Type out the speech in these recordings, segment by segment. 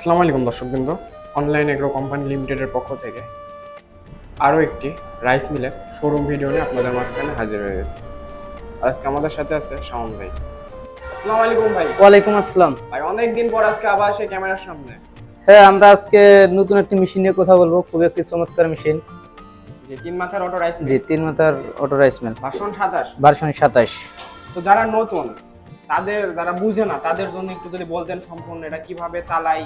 আসসালামু আলাইকুম দর্শকবৃন্দ। অনলাইন এগ্রো কোম্পানি লিমিটেডের পক্ষ থেকে আরও একটি রাইস মিলের শোরুম ভিডিও নিয়ে আপনাদের মাঝখানে হাজির হয়ে গেছে। আজকে আমাদের সাথে আছে শাওন ভাই। আসসালামু আলাইকুম ভাই। ওয়ালাইকুম আসসালাম। ভাই অনেকদিন পর আজকে আবার সেই ক্যামেরার সামনে। হ্যাঁ আমরা আজকে নতুন একটি মেশিন নিয়ে কথা বলব খুব একটি চমৎকার মেশিন যে তিন মাথার অটো রাইস জি তিন মাথার অটো রাইস মিল ভাষণ সাতাশ। ভার্সন সাতাশ। তো যারা নতুন তাদের যারা বুঝে না তাদের জন্য একটু যদি বলতেন সম্পূর্ণ এটা কীভাবে চালাই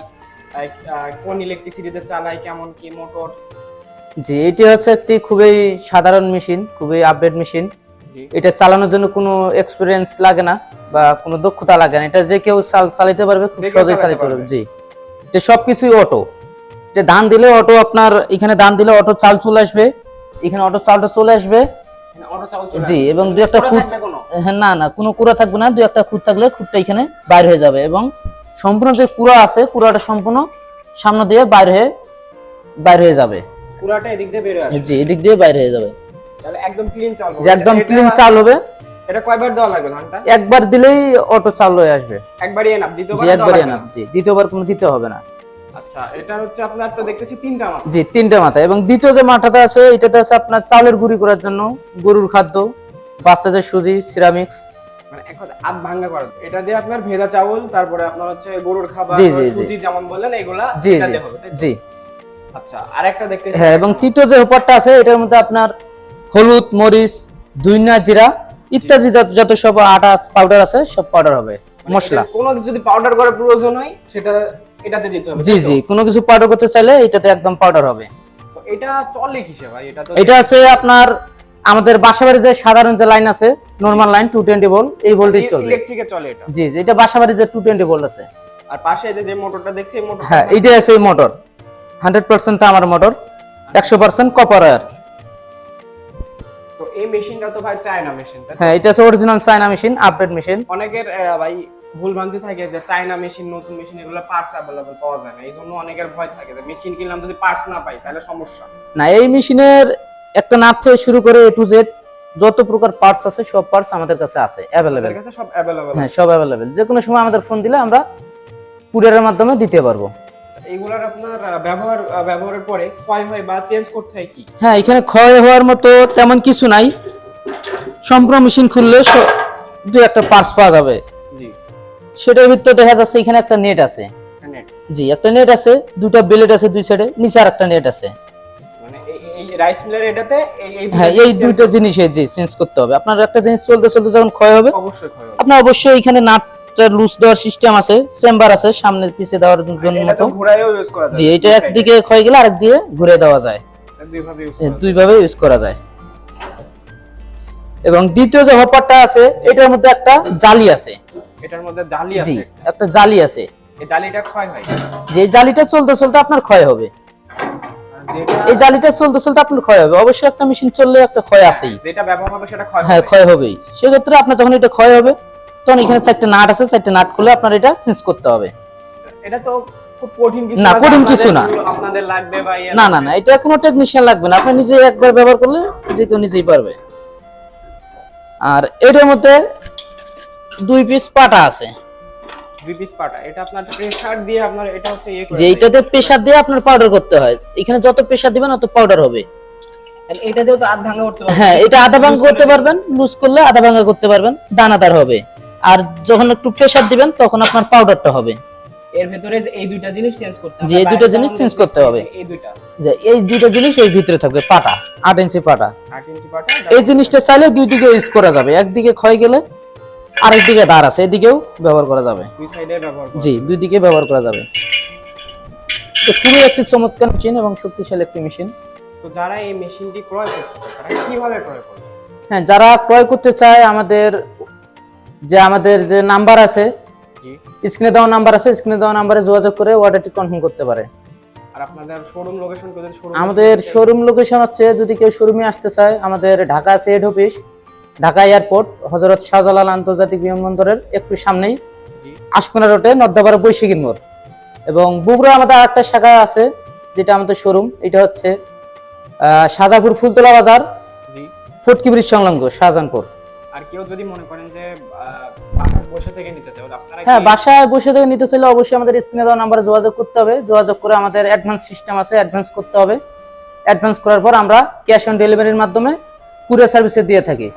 কোন ইলেকট্রিসিটিতে চালাই কেমন কি মোটর জি এটি হচ্ছে একটি খুবই সাধারণ মেশিন খুবই আপডেট মেশিন এটা চালানোর জন্য কোনো এক্সপিরিয়েন্স লাগে না বা কোনো দক্ষতা লাগে না। এটা যে কেউ চাল চালাতে পারবে খুব সহজেই চালাতে পারবে। জি। এটা সবকিছুই অটো এটা ধান দিলে অটো আপনার এখানে ধান দিলে অটো চাল চলে আসবে। এখানে অটো চালটা চলে আসবে। জি এবং দু একটা খুঁত? হ্যাঁ না না কোনো কুড়া থাকবে না দু একটা খুঁত থাকলে খুঁতটা এখানে বাইর হয়ে যাবে এবং সম্পূর্ণ যে কুড়া আছে কুড়াটা সম্পূর্ণ সামনে দিয়ে বাইর হয়ে বাইর হয়ে যাবে। পুরাটা এদিক দিয়ে আসবে। জি এদিক দিয়ে বাইর হয়ে যাবে। তাহলে একদম ক্লিন চাল যে একদম ক্লিন চাল হবে। এটা কয়বার দেওয়া লাগবে ধানটা? একবার দিলেই অটো চাল হয়ে আসবে। একবারই এনাফ দ্বিতীয়বার জি একবারই না? জি দ্বিতীয়বার কোনো দিতে হবে না। আচ্ছা এটা হচ্ছে আপনার তো দেখতেছি তিনটা মাথা। জি তিনটে মাথা। এবং দ্বিতীয় যে মাথাটা আছে এটাতে আছে আপনার চালের গুঁড়ি করার জন্য গরুর খাদ্য বাচ্চাদের সুজি সিরামিক্স মানে এক আধ ভাঙ্গা করা এটা দিয়ে আপনার ভেজা চাউল তারপরে আপনার হচ্ছে গরুর খাবার জি, জি, জি। সুজি যেমন বললেন এগুলা জি জি। দিয়ে হবে, তাই তো? জি। আচ্ছা হ্যাঁ এবং তৃতীয় যে হোপারটা আছে এটার মধ্যে আপনার হলুদ মরিচ দুইনা জিরা ইত্যাদি যত- সব আটা পাউডার আছে সব পাউডার হবে মানে মশলা। কোনো কিছু যদি পাউডার করার প্রয়োজন হয় সেটা এটাতে দিতে হবে জি জি কোনো কিছু পাউডার করতে চাইলে এটাতে একদম পাউডার হবে। তো এটা চলে কিসে ভাই? এটা তো এটা আছে আপনার আমাদের বাসাবাড়ি যে সাধারণ যে লাইন আছে normal line two twenty volt এই ভোল্টেজ চলবে। ইলেকট্রিকে চলে এটা? জি জি এটা বাসাবাড়ি যে টু টোয়েন্টি ভোল্ট আছে। আর পাশে যে যে মোটরটা দেখছি এই মোটর হ্যাঁ এটা আছে এই মোটর হান্ড্রেড পার্সেন্ট আমার মোটর একশো পার্সেন্ট কপার ওয়্যার তো এই মেশিনটা তো ভাই চায়না মেশিন হ্যাঁ এটা আছে original China machine update machine অনেকের ভাই ভুল ভ্রান্তি থাকে যে চায়না মেশিন নতুন মেশিন এগুলো পার্টস অ্যাভেলেবল পাওয়া যায় না। এই জন্য অনেকের ভয় থাকে যে মেশিন কিনলাম যদি পার্টস না পাই তাহলে সমস্যা। না এই মেশিনের একটা নাট থেকে শুরু করে এ টু জেড যত প্রকার পার্টস আছে সব পার্টস আমাদের কাছে আছে অ্যাভেলেবেল কাছে সব অ্যাভেলেবল হ্যাঁ সব অ্যাভেলেবেল যে কোনো সময় আমাদের ফোন দিলে আমরা কুরিয়ারের মাধ্যমে দিতে পারব। এইগুলার আপনার ব্যবহার ব্যবহারের পরে ক্ষয় হয় বা চেঞ্জ করতে হয় কি? হ্যাঁ এখানে ক্ষয় হওয়ার মতো তেমন কিছু নাই। সম্পূর্ণ মেশিন খুললে দু একটা পার্টস পাওয়া যাবে। সেটার ভিতরে দেখা যাচ্ছে এখানে একটা নেট আছে। জি একটা নেট আছে দুটো বেলেট আছে দুই সাইডে নিচে আর একটা নেট আছে। মানে এই- এই রাইস মিলের এটাতে এই এই হ্যাঁ দুটো জিনিসে জি চেঞ্জ করতে হবে। আপনার একটা জিনিস চলতে চলতে যখন ক্ষয় হবে অবশ্যই ক্ষয় হবে। আপনার অবশ্যই এখানে নাটটা লুজ দেওয়ার সিস্টেম আছে চেম্বার আছে সামনের পিছে দেওয়ার জন্য মতো। ঘোরায়ও ইউজ করা যায় জি এটা একদিকে ক্ষয় গেলে আরেক ঘুরে দেওয়া যায়। ইউজ দুইভাবে ইউজ করা যায়। এবং দ্বিতীয় যে হপারটা আছে এটার মধ্যে একটা জালি আছে। এটার মধ্যে জালি আছে। একটা জালি আছে। এই জালিটা ক্ষয় হয়। যে জালিটা চলতে চলতে আপনার ক্ষয় হবে। এই জালিটা চলতে চলতে আপনার ক্ষয় হবে। অবশ্যই একটা মেশিন চললে একটা ক্ষয় আছেই। যেটা ব্যবহার হবে সেটা ক্ষয় হ্যাঁ ক্ষয় হবেই। সেক্ষেত্রে আপনার যখন এটা ক্ষয় হবে তখন এখানে চারটে নাট আছে। চারটে নাট খুলে আপনার এটা চেঞ্জ করতে হবে। এটা তো কঠিন কিছু না, কঠিন কিছু না। আপনাদের- আপনাদের লাগবে ইয়ে না না না এটা কোনো টেকনিশিয়ান লাগবে না। আপনি নিজে একবার ব্যবহার করলে যে কেউ নিজেই পারবে। আর এটার মধ্যে দুই পিস পাটা আছে। দুই পিস পাটা। এটা আপনার প্রেসার দিয়ে আপনার এটা হচ্ছে ইয়ে করে প্রেসার দিয়ে আপনার পাউডার করতে হয়। এখানে যত প্রেসার দিবেন অত পাউডার হবে। তো আধ ভাঙা করতে পারবেন। হ্যাঁ এটা আধা ভাঙা করতে পারবেন লুজ করলে আধা ভাঙা করতে পারবেন দানাদার হবে। আর যখন একটু প্রেসার দিবেন তখন আপনার পাউডারটা হবে। এর ভিতরে এই দুইটা জিনিস চেঞ্জ করতে হবে যে এই দুইটা জিনিস change করতে হবে। এই দুইটা। যে এই দুইটা জিনিস এই ভিতরে থাকবে পাটা আট ইঞ্চি পাটা। 8 ইঞ্চি পাটা এই জিনিসটা চাইলে দুই দিকে ইউজ করা যাবে। একদিকে ক্ষয় গেলে আরেক দিকে দাঁড় আছে এদিকেও ব্যবহার করা যাবে। দুই সাইডে ব্যবহার জি দুই দিকে ব্যবহার করা যাবে। তো খুবই একটি চমৎকার মেশিন এবং শক্তিশালী একটি মেশিন তো যারা এই মেশিনটি ক্রয় করতে চায় তারা কীভাবে ক্রয় করবে? হ্যাঁ যারা ক্রয় করতে চায় আমাদের যে আমাদের যে নাম্বার আছে জি। স্ক্রিনে দেওয়া নাম্বার আছে স্ক্রিনে দেওয়া নাম্বারে যোগাযোগ করে অর্ডারটি কনফার্ম করতে পারে। আর আপনাদের শোরুম লোকেশন কোথায়? শোরুম আমাদের শোরুম লোকেশন হচ্ছে যদি কেউ শোরুমে আসতে চায় আমাদের Dhaka head office Dhaka airport Hazrat Shahjalal আন্তর্জাতিক বিমানবন্দরের একটু সামনেই আশকোনা রোডে নদ্দাপাড়া বৈশাখীর মোড়। এবং বগুড়া আমাদের আরেকটা শাখা আছে যেটা আমাদের শোরুম এটা হচ্ছে আহ, শাহজাপুর ফুলতলা বাজার ফটকি ব্রিজ সংলগ্ন শাহজাহানপুর। আর কেউ যদি মনে করেন যে বসে থেকে নিতে আপনারা হ্যাঁ বাসায় বসে থেকে নিতে চাইলে অবশ্যই আমাদের স্ক্রিনে দেওয়া নাম্বারে যোগাযোগ করতে হবে। যোগাযোগ করে আমাদের অ্যাডভান্স সিস্টেম আছে অ্যাডভান্স করতে হবে। অ্যাডভান্স করার পর আমরা ক্যাশ অন ডেলিভারির মাধ্যমে কুরিয়ার সার্ভিসে দিয়ে থাকি।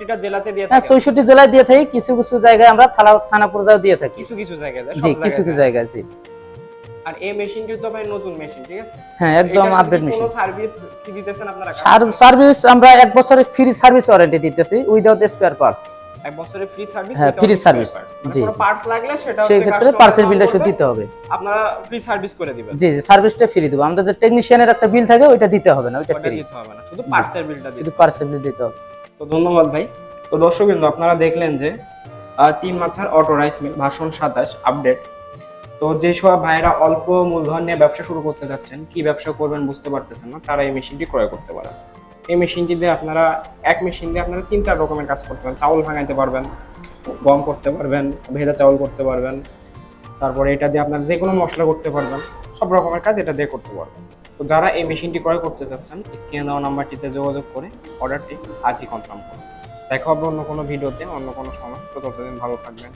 কি জেলাতে দিয়ে হ্যাঁ চৌষট্টি জেলায় দিয়ে থাকি কিছু কিছু জায়গায় আমরা থানা থানা পর্যায়ে দিয়ে থাকি। কিছু কিছু জায়গায় জি কিছু কিছু জায়গায়। জি। আর এই মেশিন কিন্তু ভাই নতুন মেশিন ঠিক আছে? হ্যাঁ একদম আপডেট মেশিন সার্ভিস কি দিতেছেন আপনারা? সার্ভিস আমরা এক বছরের ফ্রি সার্ভিস ওয়ারেন্টি দিতেছি উইদাউট স্পেয়ার পার্টস এক বছরের ফ্রি সার্ভিস হ্যাঁ, free service, জি, কোনো পার্টস লাগলে সেটা হচ্ছে ক্ষেত্রে পার্সেল বিলটা শুধু দিতে হবে। আপনারা ফ্রি সার্ভিস করে দিবেন। জি জি সার্ভিসটা ফ্রি দেবো। আমাদের টেকনিশিয়ানের একটা বিল থাকে ওইটা দিতে হবে না ওইটা ফ্রি দিতে হবে না শুধু পার্সেল বিলটা শুধু পার্সেল বিল দিতে হবে। তো ধন্যবাদ ভাই। তো দর্শক কিন্তু আপনারা দেখলেন যে তিন মাথার অটো রাইস মিল ভাষণ সাতাশ আপডেট তো যে সব ভাইয়েরা অল্প মূলধন নিয়ে ব্যবসা শুরু করতে যাচ্ছেন কি ব্যবসা করবেন বুঝতে পারতেছেন না তারা এই মেশিনটি ক্রয় করতে পারেন। এই মেশিনটি দিয়ে আপনারা, এক মেশিন দিয়ে আপনারা তিন, চার রকমের কাজ করতে পারেন। চাউল ভাঙাইতে পারবেন, গম করতে পারবেন, ভেজা চাউল করতে পারবেন, তারপরে এটা দিয়ে আপনারা যে কোনো মশলা করতে পারবেন, সব রকমের কাজ এটা দিয়ে করতে পারবেন। তো যারা এই মেশিনটি ক্রয় করতে চাচ্ছেন, স্ক্রিনে দেওয়া নাম্বারটিতে যোগাযোগ করে অর্ডারটি আজই কনফার্ম করুন। দেখা হবে অন্য কোনো ভিডিওতে, অন্য কোনো সময়। তো ততদিন ভালো থাকবেন।